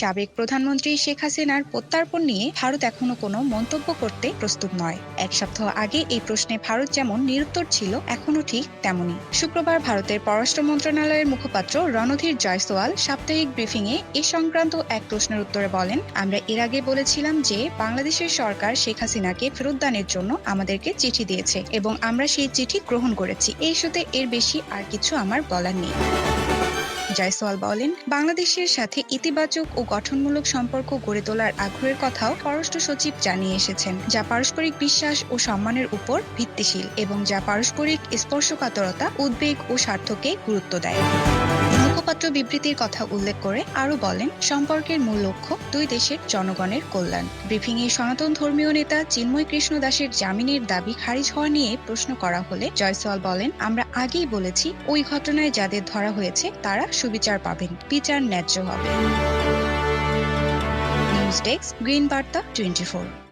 সাবেক প্রধানমন্ত্রী শেখ হাসিনার প্রত্যার্পণ নিয়ে ভারত এখনও কোনো মন্তব্য করতে প্রস্তুত নয়। এক সপ্তাহ আগে এই প্রশ্নে ভারত যেমন নিরুত্তর ছিল, এখনও ঠিক তেমনই। শুক্রবার ভারতের পররাষ্ট্র মন্ত্রণালয়ের মুখপাত্র রণধীর জয়সওয়াল সাপ্তাহিক ব্রিফিংয়ে এ সংক্রান্ত এক প্রশ্নের উত্তরে বলেন, আমরা এর আগে বলেছিলাম যে বাংলাদেশের সরকার শেখ হাসিনাকে ফেরতদানের জন্য আমাদেরকে চিঠি দিয়েছে এবং আমরা সেই চিঠি গ্রহণ করেছি। এই ইস্যুতে এর বেশি আর কিছু আমার বলার নেই। জয়সওয়াল বলেন, বাংলাদেশের সাথে ইতিবাচক ও গঠনমূলক সম্পর্ক গড়ে তোলার আগ্রহের কথাও পররাষ্ট্র সচিব জানিয়ে এসেছেন, যা পারস্পরিক বিশ্বাস ও সম্মানের উপর ভিত্তিশীল এবং যা পারস্পরিক স্পর্শকাতরতা, উদ্বেগ ও স্বার্থকে গুরুত্ব দেয়। মুখপাত্র বিবৃতির কথা উল্লেখ করে আরও বলেন, সম্পর্কের মূল লক্ষ্য দুই দেশের জনগণের কল্যাণ। ব্রিফিংয়ে সনাতন ধর্মীয় নেতা চিন্ময় কৃষ্ণ দাসের জামিনের দাবি খারিজ হওয়া নিয়ে প্রশ্ন করা হলে জয়সওয়াল বলেন, আমরা আগেই বলেছি, ওই ঘটনায় যাদের ধরা হয়েছে তারা সুবিচার পাবেন, বিচার ন্যায্য হবে। নিউজ গ্রিন বার্তা, টোয়েন্টি